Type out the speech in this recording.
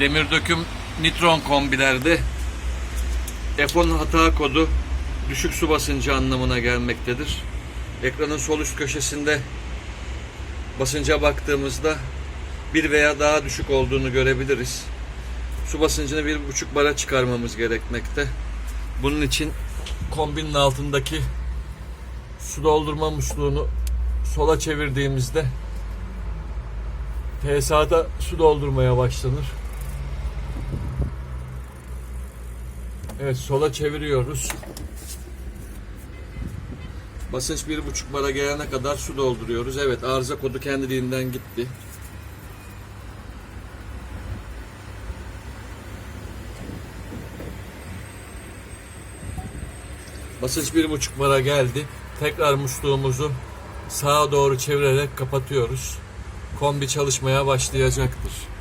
demir döküm nitron kombilerde F10 hata kodu düşük su basıncı anlamına gelmektedir. Ekranın sol üst köşesinde basınca baktığımızda bir veya daha düşük olduğunu görebiliriz. Su basıncını bir buçuk bara çıkarmamız gerekmekte. Bunun için kombinin altındaki su doldurma musluğunu sola çevirdiğimizde TSA'da su doldurmaya başlanır. Evet sola çeviriyoruz. Basınç bir buçuk bara gelene kadar su dolduruyoruz. Evet arıza kodu kendiliğinden gitti. Basınç bir buçuk bara geldi. Tekrar musluğumuzu sağa doğru çevirerek kapatıyoruz. Kombi çalışmaya başlayacaktır.